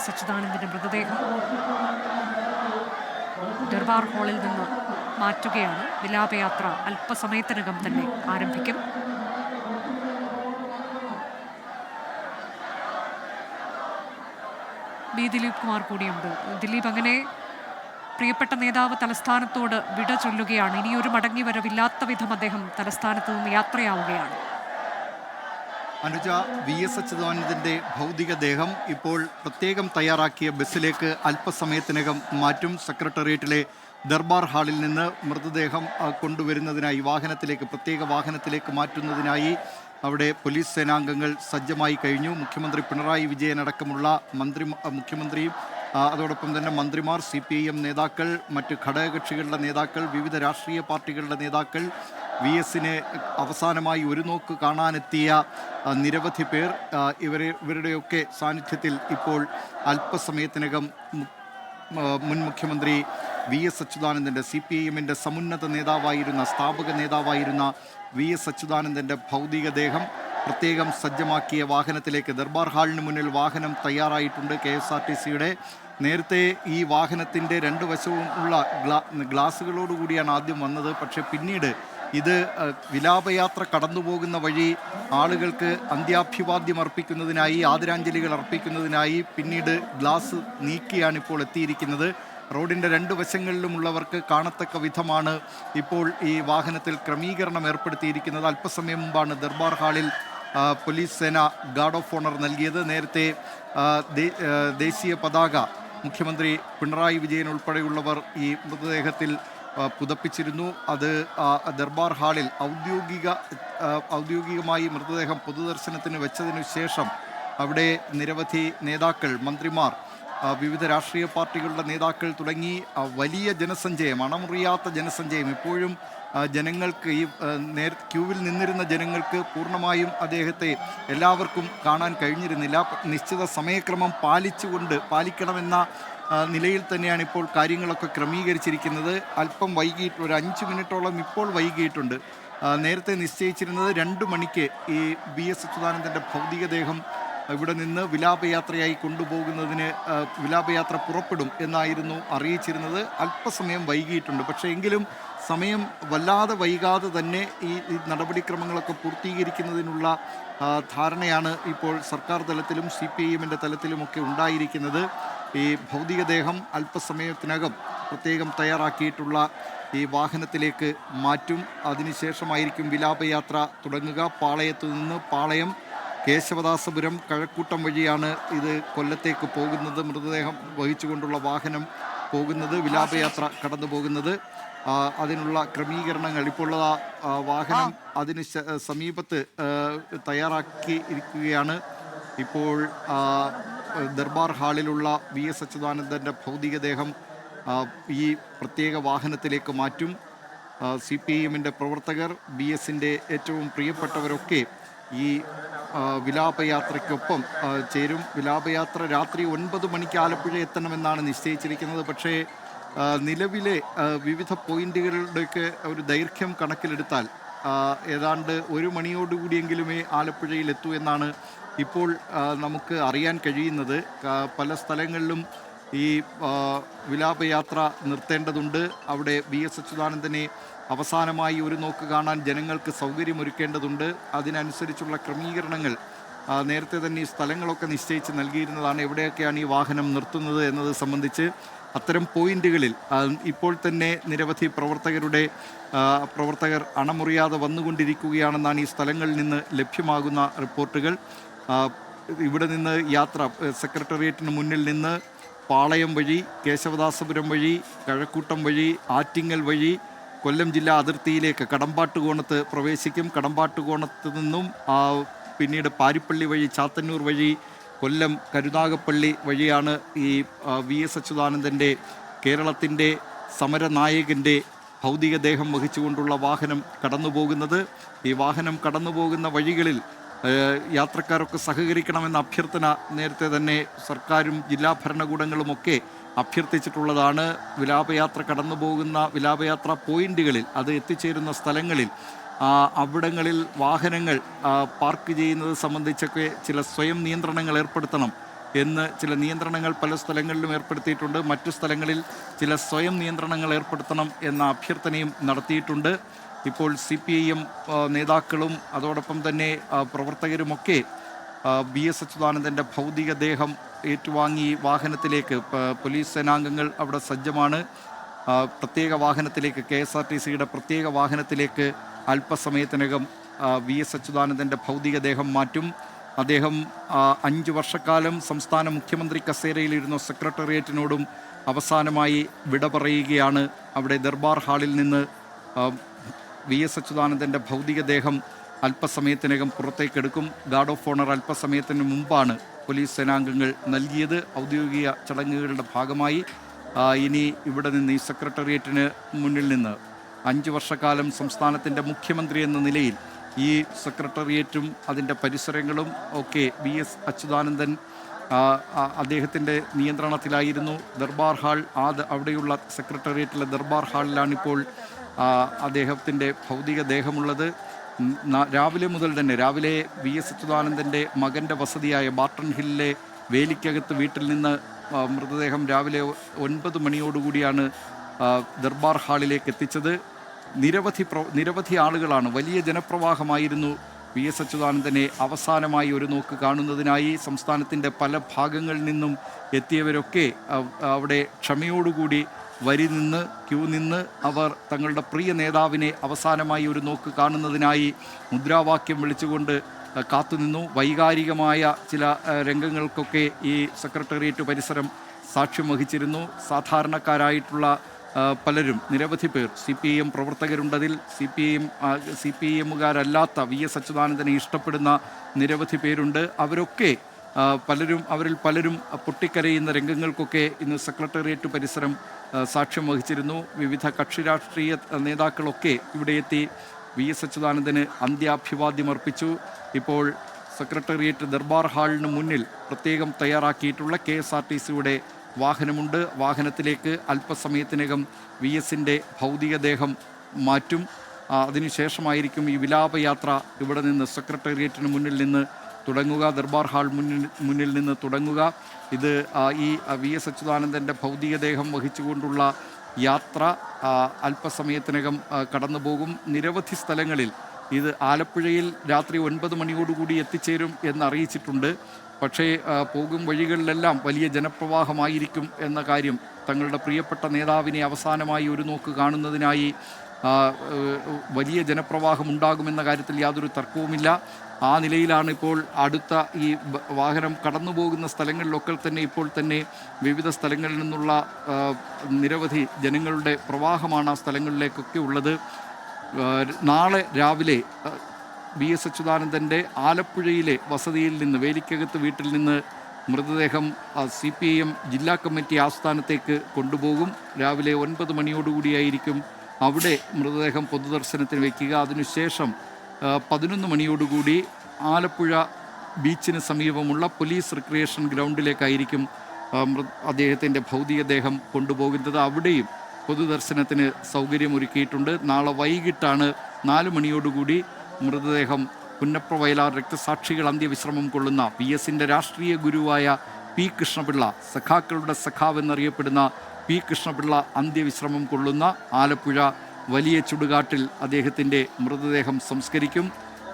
S അച്യുതാനന്ദന്റെ മൃതദേഹം ദർബാർ ഹാളിൽ നിന്ന് മാറ്റുകയാണ്. വിലാപയാത്ര അല്പസമയത്തിനകം തന്നെ ആരംഭിക്കും. ബി ദിലീപ് കുമാർ കൂടിയുണ്ട്. ദിലീപ് അങ്ങനെ പ്രിയപ്പെട്ട നേതാവ് തലസ്ഥാനത്തോട് വിട ചൊല്ലുകയാണ്. ഇനിയൊരു മടങ്ങി വരവില്ലാത്ത വിധം അദ്ദേഹം തലസ്ഥാനത്ത് നിന്ന് യാത്രയാവുകയാണ്. അനുജ വി എസ് അച്യുതാനന്ദന്റെ ഭൗതികദേഹം ഇപ്പോൾ പ്രത്യേകം തയ്യാറാക്കിയ ബസ്സിലേക്ക് അല്പസമയത്തിനകം മാറ്റും സെക്രട്ടേറിയറ്റിലെ ദർബാർ ഹാളിൽ നിന്ന് മൃതദേഹം കൊണ്ടുവരുന്നതിനായി വാഹനത്തിലേക്ക് പ്രത്യേക വാഹനത്തിലേക്ക് മാറ്റുന്നതിനായി അവിടെ പോലീസ് സേനാംഗങ്ങൾ സജ്ജമായി കഴിഞ്ഞു. മുഖ്യമന്ത്രി പിണറായി വിജയൻ അടക്കമുള്ള മന്ത്രി മുഖ്യമന്ത്രിയും അതോടൊപ്പം തന്നെ മന്ത്രിമാർ സി പി ഐ എം നേതാക്കൾ മറ്റ് ഘടകകക്ഷികളുടെ നേതാക്കൾ വിവിധ രാഷ്ട്രീയ പാർട്ടികളുടെ നേതാക്കൾ വി എസിനെ അവസാനമായി ഒരു നോക്ക് കാണാനെത്തിയ നിരവധി പേർ ഇവരെ ഇവരുടെയൊക്കെ സാന്നിധ്യത്തിൽ ഇപ്പോൾ അല്പസമയത്തിനകം മുൻ മുഖ്യമന്ത്രി വി എസ് അച്യുതാനന്ദന്റെ സി പി ഐ എമ്മിന്റെ സമുന്നത നേതാവായിരുന്ന സ്ഥാപക നേതാവായിരുന്ന വി എസ് അച്യുതാനന്ദന്റെ ഭൗതികദേഹം പ്രത്യേകം സജ്ജമാക്കിയ വാഹനത്തിലേക്ക് ദർബാർ ഹാളിന് മുന്നിൽ വാഹനം തയ്യാറായിട്ടുണ്ട് കെ എസ് ആർ ടി സിയുടെ. നേരത്തെ ഈ വാഹനത്തിന്റെ രണ്ട് വശവും ഉള്ള ഗ്ലാ ഗ്ലാസുകളോടുകൂടിയാണ് ആദ്യം വന്നത്. പക്ഷേ പിന്നീട് ഇത് വിലാപയാത്ര കടന്നു പോകുന്ന വഴി ആളുകൾക്ക് അന്ത്യാഭിവാദ്യം അർപ്പിക്കുന്നതിനായി ആദരാഞ്ജലികൾ അർപ്പിക്കുന്നതിനായി പിന്നീട് ഗ്ലാസ് നീക്കിയാണ് ഇപ്പോൾ എത്തിയിരിക്കുന്നത്. റോഡിന്റെ രണ്ട് വശങ്ങളിലുമുള്ളവർക്ക് കാണത്തക്ക വിധമാണ് ഇപ്പോൾ ഈ വാഹനത്തിൽ ക്രമീകരണം ഏർപ്പെടുത്തിയിരിക്കുന്നത്. അല്പസമയം മുമ്പാണ് ദർബാർ ഹാളിൽ പോലീസ് സേന ഗാർഡ് ഓഫ് ഓണർ നൽകിയത്. നേരത്തെ ദേശീയ പതാക മുഖ്യമന്ത്രി പിണറായി വിജയൻ ഉൾപ്പെടെയുള്ളവർ ഈ മൃതദേഹത്തിൽ പുതപ്പിച്ചിരുന്നു. അത് ദർബാർ ഹാളിൽ ഔദ്യോഗിക ഔദ്യോഗികമായി മൃതദേഹം പൊതുദർശനത്തിന് വെച്ചതിനു ശേഷം അവിടെ നിരവധി നേതാക്കൾ മന്ത്രിമാർ വിവിധ രാഷ്ട്രീയ പാർട്ടികളുടെ നേതാക്കൾ തുടങ്ങി. വലിയ ജനസഞ്ചയം അണമുറിയാത്ത ജനസഞ്ചയം. ഇപ്പോഴും ജനങ്ങൾക്ക് ഈ നേർ ക്യൂവിൽ നിന്നിരുന്ന ജനങ്ങൾക്ക് പൂർണമായും അദ്ദേഹത്തെ എല്ലാവർക്കും കാണാൻ കഴിഞ്ഞിരുന്നില്ല. നിശ്ചിത സമയക്രമം പാലിച്ചുകൊണ്ട് പാലിക്കണമെന്ന നിലയിൽ തന്നെയാണ് ഇപ്പോൾ കാര്യങ്ങളൊക്കെ ക്രമീകരിച്ചിരിക്കുന്നത്. അല്പം വൈകിട്ട് ഒരു അഞ്ച് മിനിറ്റോളം ഇപ്പോൾ വൈകിയിട്ടുണ്ട്. നേരത്തെ നിശ്ചയിച്ചിരുന്നത് രണ്ട് മണിക്ക് ഈ ബി എസ് അച്യുതാനന്ദന്റെ ഭൗതികദേഹം ഇവിടെ നിന്ന് വിലാപയാത്രയായി കൊണ്ടുപോകുന്നതിന് വിലാപയാത്ര പുറപ്പെടും എന്നായിരുന്നു അറിയിച്ചിരുന്നത്. അല്പസമയം വൈകിയിട്ടുണ്ട്. പക്ഷേ എങ്കിലും സമയം വല്ലാതെ വൈകാതെ തന്നെ ഈ നടപടിക്രമങ്ങളൊക്കെ പൂർത്തീകരിക്കുന്നതിനുള്ള ധാരണയാണ് ഇപ്പോൾ സർക്കാർ തലത്തിലും സി പി ഐ എമ്മിന്റെ തലത്തിലുമൊക്കെ ഉണ്ടായിരിക്കുന്നത്. ഈ ഭൗതികദേഹം അല്പസമയത്തിനകം പ്രത്യേകം തയ്യാറാക്കിയിട്ടുള്ള ഈ വാഹനത്തിലേക്ക് മാറ്റും. അതിനുശേഷമായിരിക്കും വിലാപയാത്ര തുടങ്ങുക. പാളയത്തു നിന്ന് പാളയം കേശവദാസപുരം കഴക്കൂട്ടം വഴിയാണ് ഇത് കൊല്ലത്തേക്ക് പോകുന്നത്. മൃതദേഹം വഹിച്ചുകൊണ്ടുള്ള വാഹനം പോകുന്നത് വിലാപയാത്ര കടന്നു പോകുന്നത് അതിനുള്ള ക്രമീകരണങ്ങൾ ഇപ്പോഴുള്ള വാഹനം അതിന് സമീപത്ത് തയ്യാറാക്കി ഇരിക്കുകയാണ്. ഇപ്പോൾ ദർബാർ ഹാളിലുള്ള വി എസ് അച്യുതാനന്ദന്റെ ഭൗതികദേഹം ഈ പ്രത്യേക വാഹനത്തിലേക്ക് മാറ്റും. സി പി എമ്മിന്റെ പ്രവർത്തകർ ബി എസിന്റെ ഏറ്റവും പ്രിയപ്പെട്ടവരൊക്കെ ഈ വിലാപയാത്രയ്ക്കൊപ്പം ചേരും. വിലാപയാത്ര രാത്രി ഒൻപത് മണിക്ക് ആലപ്പുഴ എത്തണമെന്നാണ് നിശ്ചയിച്ചിരിക്കുന്നത്. പക്ഷേ നിലവിലെ വിവിധ പോയിന്റുകളുടെയൊക്കെ ഒരു ദൈർഘ്യം കണക്കിലെടുത്താൽ ഏതാണ്ട് ഒരു മണിയോടുകൂടിയെങ്കിലുമേ ആലപ്പുഴയിൽ എത്തൂ എന്നാണ് ഇപ്പോൾ നമുക്ക് അറിയാൻ കഴിയുന്നത് പല സ്ഥലങ്ങളിലും ഈ വിലാപയാത്ര നിർത്തേണ്ടതുണ്ട്. അവിടെ വി എസ് അച്യുതാനന്ദനെ അവസാനമായി ഒരു നോക്ക് കാണാൻ ജനങ്ങൾക്ക് സൗകര്യമൊരുക്കേണ്ടതുണ്ട്. അതിനനുസരിച്ചുള്ള ക്രമീകരണങ്ങൾ നേരത്തെ തന്നെ ഈ സ്ഥലങ്ങളൊക്കെ നിശ്ചയിച്ച് നൽകിയിരുന്നതാണ്. എവിടെയൊക്കെയാണ് ഈ വാഹനം നിർത്തുന്നത് എന്നത് സംബന്ധിച്ച് അത്തരം പോയിന്റുകളിൽ ഇപ്പോൾ തന്നെ നിരവധി പ്രവർത്തകരുടെ പ്രവർത്തകർ അണമുറിയാതെ വന്നുകൊണ്ടിരിക്കുകയാണെന്നാണ് ഈ സ്ഥലങ്ങളിൽ നിന്ന് ലഭ്യമാകുന്ന റിപ്പോർട്ടുകൾ. ഇവിടെ നിന്ന് യാത്ര സെക്രട്ടേറിയറ്റിന് മുന്നിൽ നിന്ന് പാളയം വഴി കേശവദാസപുരം വഴി കഴക്കൂട്ടം വഴി ആറ്റിങ്ങൽ വഴി കൊല്ലം ജില്ലാ അതിർത്തിയിലേക്ക് കടമ്പാട്ടുകോണത്ത് പ്രവേശിക്കും. കടമ്പാട്ടുകോണത്ത് നിന്നും പിന്നീട് പാരിപ്പള്ളി വഴി ചാത്തന്നൂർ വഴി കൊല്ലം കരുനാഗപ്പള്ളി വഴിയാണ് ഈ വി എസ് അച്യുതാനന്ദന്റെ കേരളത്തിന്റെ സമരനായകന്റെ ഭൗതികദേഹം വഹിച്ചുകൊണ്ടുള്ള വാഹനം കടന്നു പോകുന്നത് ഈ വാഹനം കടന്നു പോകുന്ന വഴികളിൽ യാത്രക്കാരൊക്കെ സഹകരിക്കണമെന്ന അഭ്യർത്ഥന നേരത്തെ തന്നെ സർക്കാരും ജില്ലാ ഭരണകൂടങ്ങളുമൊക്കെ അഭ്യർത്ഥിച്ചിട്ടുള്ളതാണ്. വിലാപയാത്ര കടന്നു പോകുന്ന വിലാപയാത്ര പോയിന്റുകളിൽ അത് എത്തിച്ചേരുന്ന സ്ഥലങ്ങളിൽ അവിടങ്ങളിൽ വാഹനങ്ങൾ പാർക്ക് ചെയ്യുന്നത് സംബന്ധിച്ചൊക്കെ ചില സ്വയം നിയന്ത്രണങ്ങൾ ഏർപ്പെടുത്തണം എന്ന് ചില നിയന്ത്രണങ്ങൾ പല സ്ഥലങ്ങളിലും ഏർപ്പെടുത്തിയിട്ടുണ്ട്. മറ്റു സ്ഥലങ്ങളിൽ ചില സ്വയം നിയന്ത്രണങ്ങൾ ഏർപ്പെടുത്തണം എന്ന അഭ്യർത്ഥനയും നടത്തിയിട്ടുണ്ട്. ഇപ്പോൾ സി പി ഐ എം നേതാക്കളും അതോടൊപ്പം തന്നെ പ്രവർത്തകരുമൊക്കെ ബി എസ് അച്യുതാനന്ദന്റെ ഭൗതികദേഹം ഏറ്റുവാങ്ങി വാഹനത്തിലേക്ക് പോലീസ് സേനാംഗങ്ങൾ അവിടെ സജ്ജമാണ്. പ്രത്യേക വാഹനത്തിലേക്ക് കെ എസ് ആർ ടി സിയുടെ പ്രത്യേക വാഹനത്തിലേക്ക് അല്പസമയത്തിനകം വി എസ് അച്യുതാനന്ദന്റെ ഭൗതികദേഹം മാറ്റും. അദ്ദേഹം അഞ്ച് വർഷക്കാലം സംസ്ഥാന മുഖ്യമന്ത്രി കസേരയിലിരുന്ന സെക്രട്ടേറിയറ്റിനോടും അവസാനമായി വിട പറയുകയാണ്. അവിടെ ദർബാർ ഹാളിൽ നിന്ന് വി എസ് അച്യുതാനന്ദന്റെ ഭൗതികദേഹം അല്പസമയത്തിനകം പുറത്തേക്കെടുക്കും. ഗാർഡ് ഓഫ് ഓണർ അല്പസമയത്തിന് മുമ്പാണ് പോലീസ് സേനാംഗങ്ങൾ നൽകിയത്. ഔദ്യോഗിക ചടങ്ങുകളുടെ ഭാഗമായി ഇനി ഇവിടെ നിന്ന് ഈ സെക്രട്ടേറിയറ്റിന് മുന്നിൽ നിന്ന് അഞ്ച് വർഷക്കാലം സംസ്ഥാനത്തിന്റെ മുഖ്യമന്ത്രി എന്ന നിലയിൽ ഈ സെക്രട്ടേറിയറ്റും അതിന്റെ പരിസരങ്ങളും ഒക്കെ വി എസ് അച്യുതാനന്ദൻ അദ്ദേഹത്തിന്റെ നിയന്ത്രണത്തിലായിരുന്നു. ദർബാർ ഹാൾ ആ അവിടെയുള്ള സെക്രട്ടേറിയറ്റിലെ ദർബാർ ഹാളിലാണിപ്പോൾ അദ്ദേഹത്തിന്റെ ഭൗതിക ദേഹമുള്ളത് രാവിലെ മുതൽ തന്നെ രാവിലെ വി എസ് അച്യുതാനന്ദന്റെ മകന്റെ വസതിയായ ബാർട്ടൺ ഹില്ലിലെ വേലിക്കകത്ത് വീട്ടിൽ നിന്ന് മൃതദേഹം രാവിലെ ഒൻപത് മണിയോടുകൂടിയാണ് ദർബാർ ഹാളിലേക്ക് എത്തിച്ചത്. നിരവധി പ്ര നിരവധി ആളുകളാണ് വലിയ ജനപ്രവാഹമായിരുന്നു വി എസ് അച്യുതാനന്ദനെ അവസാനമായി ഒരു നോക്ക് കാണുന്നതിനായി സംസ്ഥാനത്തിന്റെ പല ഭാഗങ്ങളിൽ നിന്നും എത്തിയവരൊക്കെ അവിടെ ക്ഷമയോടുകൂടി വരി നിന്ന് ക്യൂ നിന്ന് അവർ തങ്ങളുടെ പ്രിയ നേതാവിനെ അവസാനമായി ഒരു നോക്ക് കാണുന്നതിനായി മുദ്രാവാക്യം വിളിച്ചുകൊണ്ട് കാത്തുനിന്നു. വൈകാരികമായ ചില രംഗങ്ങൾക്കൊക്കെ ഈ സെക്രട്ടേറിയറ്റ് പരിസരം സാക്ഷ്യം വഹിച്ചിരുന്നു. സാധാരണക്കാരായിട്ടുള്ള പലരും നിരവധി പേർ C P M പ്രവർത്തകരുണ്ടതിൽ C P M C P എമ്മുകാരല്ലാത്ത V S അച്യുതാനന്ദനെ ഇഷ്ടപ്പെടുന്ന നിരവധി പേരുണ്ട്. അവരൊക്കെ പലരും അവരിൽ പലരും പൊട്ടിക്കരയുന്ന രംഗങ്ങൾക്കൊക്കെ ഇന്ന് സെക്രട്ടേറിയറ്റ് പരിസരം സാക്ഷ്യം വഹിച്ചിരുന്നു. വിവിധ കക്ഷി രാഷ്ട്രീയ നേതാക്കളൊക്കെ ഇവിടെ എത്തി വി എസ് അച്യുതാനന്ദന് അന്ത്യാഭിവാദ്യം അർപ്പിച്ചു. ഇപ്പോൾ സെക്രട്ടേറിയറ്റ് ദർബാർ ഹാളിന് മുന്നിൽ പ്രത്യേകം തയ്യാറാക്കിയിട്ടുള്ള കെ എസ് ആർ ടി സിയുടെ വാഹനമുണ്ട്. വാഹനത്തിലേക്ക് അല്പസമയത്തിനകം വി എസിന്റെ ഭൗതികദേഹം മാറ്റും. അതിനുശേഷമായിരിക്കും ഈ വിലാപയാത്ര ഇവിടെ നിന്ന് സെക്രട്ടേറിയറ്റിന് മുന്നിൽ നിന്ന് തുടങ്ങുക. ദർബാർ ഹാൾ മുന്നിൽ മുന്നിൽ നിന്ന് തുടങ്ങുക. ഇത് ഈ വി എസ് അച്യുതാനന്ദന്റെ ഭൗതികദേഹം വഹിച്ചുകൊണ്ടുള്ള യാത്ര. അല്പസമയത്തിനകം കടന്നു പോകും നിരവധി സ്ഥലങ്ങളിൽ ഇത് ആലപ്പുഴയിൽ രാത്രി ഒൻപത് മണിയോടുകൂടി എത്തിച്ചേരും എന്നറിയിച്ചിട്ടുണ്ട് പക്ഷേ പോകും വഴികളിലെല്ലാം വലിയ ജനപ്രവാഹമായിരിക്കും എന്ന കാര്യം തങ്ങളുടെ പ്രിയപ്പെട്ട നേതാവിനെ അവസാനമായി ഒരു നോക്ക് കാണുന്നതിനായി വലിയ ജനപ്രവാഹം ഉണ്ടാകുമെന്ന കാര്യത്തിൽ യാതൊരു തർക്കവുമില്ല. ആ നിലയിലാണ് ഇപ്പോൾ അടുത്ത ഈ വാഹനം കടന്നു പോകുന്ന സ്ഥലങ്ങളിലൊക്കെ തന്നെ ഇപ്പോൾ തന്നെ വിവിധ സ്ഥലങ്ങളിൽ നിന്നുള്ള നിരവധി ജനങ്ങളുടെ പ്രവാഹമാണ് ആ സ്ഥലങ്ങളിലേക്കൊക്കെ ഉള്ളത്. നാളെ രാവിലെ വി എസ് അച്യുതാനന്ദന്റെ ആലപ്പുഴയിലെ വസതിയിൽ നിന്ന് വേലിക്കകത്ത് വീട്ടിൽ നിന്ന് മൃതദേഹം സി പി ഐ എം ജില്ലാ കമ്മിറ്റി ആസ്ഥാനത്തേക്ക് കൊണ്ടുപോകും. രാവിലെ ഒൻപത് മണിയോടുകൂടിയായിരിക്കും അവിടെ മൃതദേഹം പൊതുദർശനത്തിന് വയ്ക്കുക. അതിനുശേഷം പതിനൊന്ന് മണിയോടുകൂടി ആലപ്പുഴ ബീച്ചിന് സമീപമുള്ള പോലീസ് റിക്രിയേഷൻ ഗ്രൗണ്ടിലേക്കായിരിക്കും അദ്ദേഹത്തിന്റെ ഭൗതികദേഹം കൊണ്ടുപോകുന്നത്. അവിടെയും പൊതുദർശനത്തിന് സൗകര്യമൊരുക്കിയിട്ടുണ്ട്. നാളെ വൈകിട്ടാണ് നാല് മണിയോടുകൂടി മൃതദേഹം പുന്നപ്ര വയലാർ രക്തസാക്ഷികൾ അന്ത്യവിശ്രമം കൊള്ളുന്ന പി എസിന്റെ രാഷ്ട്രീയ ഗുരുവായ പി കൃഷ്ണപിള്ള സഖാക്കളുടെ സഖാവ് എന്നറിയപ്പെടുന്ന പി കൃഷ്ണപിള്ള അന്ത്യവിശ്രമം കൊള്ളുന്ന ആലപ്പുഴ വലിയ ചുടുകാട്ടിൽ അദ്ദേഹത്തിന്റെ മൃതദേഹം സംസ്കരിക്കും.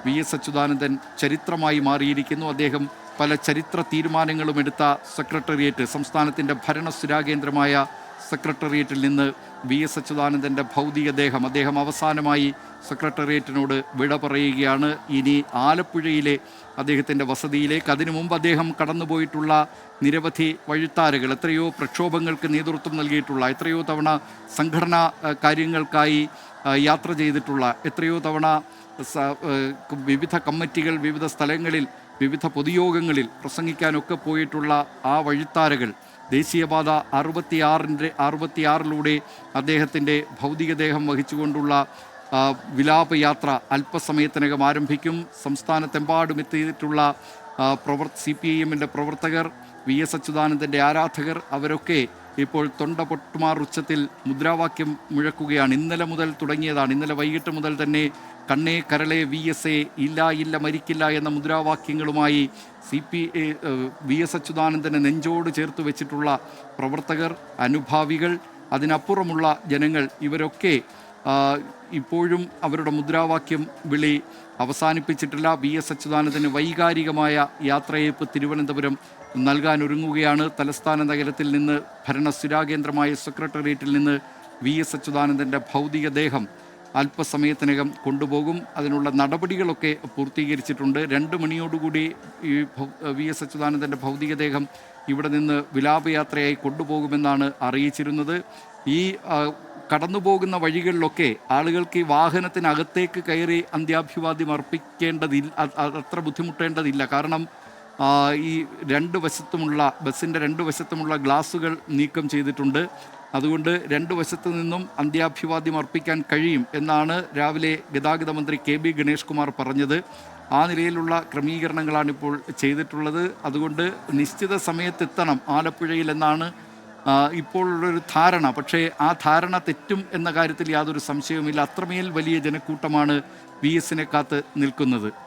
വി എസ് അച്യുതാനന്ദൻ ചരിത്രമായി മാറിയിരിക്കുന്നു. അദ്ദേഹം പല ചരിത്ര തീരുമാനങ്ങളും എടുത്ത സെക്രട്ടേറിയറ്റ് സംസ്ഥാനത്തിന്റെ ഭരണസ്ഥിരാകേന്ദ്രമായ സെക്രട്ടേറിയറ്റിൽ നിന്ന് വി എസ് അച്യുതാനന്ദന്റെ ഭൗതികദേഹം അദ്ദേഹം അവസാനമായി സെക്രട്ടേറിയറ്റിനോട് വിട പറയുകയാണ്. ഇനി ആലപ്പുഴയിലെ അദ്ദേഹത്തിന്റെ വസതിയിലേക്ക് അതിനു മുമ്പ് അദ്ദേഹം കടന്നുപോയിട്ടുള്ള നിരവധി വഴിത്താരകൾ എത്രയോ പ്രക്ഷോഭങ്ങൾക്ക് നേതൃത്വം നൽകിയിട്ടുള്ള എത്രയോ തവണ സംഘടനാ കാര്യങ്ങൾക്കായി യാത്ര ചെയ്തിട്ടുള്ള എത്രയോ തവണ വിവിധ കമ്മിറ്റികൾ വിവിധ സ്ഥലങ്ങളിൽ വിവിധ പൊതുയോഗങ്ങളിൽ പ്രസംഗിക്കാനൊക്കെ പോയിട്ടുള്ള ആ വഴിത്താരകൾ. ദേശീയപാത അറുപത്തിയാറിന്റെ അറുപത്തിയാറിലൂടെ അദ്ദേഹത്തിന്റെ ഭൗതികദേഹം വഹിച്ചുകൊണ്ടുള്ള വിലാപയാത്ര അല്പസമയത്തിനകം ആരംഭിക്കും. സംസ്ഥാനത്തെമ്പാടും എത്തിയിട്ടുള്ള പ്രവർ സി പി ഐ എമ്മിന്റെ പ്രവർത്തകർ വി എസ് അച്യുതാനന്ദന്റെ ആരാധകർ അവരൊക്കെ ഇപ്പോൾ തൊണ്ട പൊട്ടുമാർ ഉച്ചത്തിൽ മുദ്രാവാക്യം മുഴക്കുകയാണ്. ഇന്നലെ മുതൽ തുടങ്ങിയതാണ്. ഇന്നലെ വൈകിട്ട് മുതൽ തന്നെ കണ്ണേ കരളെ വി എസ് എ ഇല്ല ഇല്ല മരിക്കില്ല എന്ന മുദ്രാവാക്യങ്ങളുമായി സി പി വി എസ് അച്യുതാനന്ദനെ നെഞ്ചോട് ചേർത്ത് വെച്ചിട്ടുള്ള പ്രവർത്തകർ അനുഭാവികൾ അതിനപ്പുറമുള്ള ജനങ്ങൾ ഇവരൊക്കെ ഇപ്പോഴും അവരുടെ മുദ്രാവാക്യം വിളി അവസാനിപ്പിച്ചിട്ടില്ല. വി എസ് അച്യുതാനന്ദന് വൈകാരികമായ യാത്രയയപ്പ് തിരുവനന്തപുരം നൽകാൻ ഒരുങ്ങുകയാണ്. തലസ്ഥാന നഗരത്തിൽ നിന്ന് ഭരണ സ്ഥിരാകേന്ദ്രമായ സെക്രട്ടേറിയറ്റിൽ നിന്ന് വി എസ് അച്യുതാനന്ദന്റെ ഭൗതികദേഹം അല്പസമയത്തിനകം കൊണ്ടുപോകും. അതിനുള്ള നടപടികളൊക്കെ പൂർത്തീകരിച്ചിട്ടുണ്ട്. രണ്ട് മണിയോടുകൂടി ഈ വി എസ് അച്യുതാനന്ദന്റെ ഭൗതികദേഹം ഇവിടെ നിന്ന് വിലാപയാത്രയായി കൊണ്ടുപോകുമെന്നാണ് അറിയിച്ചിരുന്നത്. ഈ കടന്നുപോകുന്ന വഴികളിലൊക്കെ ആളുകൾക്ക് ഈ വാഹനത്തിനകത്തേക്ക് കയറി അന്ത്യാഭിവാദ്യം അർപ്പിക്കേണ്ടതില്ല അത്ര ബുദ്ധിമുട്ടേണ്ടതില്ല. കാരണം ഈ രണ്ട് വശത്തുമുള്ള ബസ്സിന്റെ രണ്ട് വശത്തുമുള്ള ഗ്ലാസുകൾ നീക്കം ചെയ്തിട്ടുണ്ട്. അതുകൊണ്ട് രണ്ട് വശത്തു നിന്നും അന്ത്യാഭിവാദ്യം അർപ്പിക്കാൻ കഴിയും എന്നാണ് രാവിലെ ഗതാഗത മന്ത്രി കെ ബി ഗണേഷ് കുമാർ പറഞ്ഞത്. ആ നിലയിലുള്ള ക്രമീകരണങ്ങളാണ് ഇപ്പോൾ ചെയ്തിട്ടുള്ളത്. അതുകൊണ്ട് നിശ്ചിത സമയത്തെത്തണം ആലപ്പുഴയിൽ എന്നാണ് ഇപ്പോഴുള്ളൊരു ധാരണ. പക്ഷേ ആ ധാരണ തെറ്റും എന്ന കാര്യത്തിൽ യാതൊരു സംശയവുമില്ല. അത്രമേൽ വലിയ ജനക്കൂട്ടമാണ് വി എസിനെ കാത്ത് നിൽക്കുന്നത്.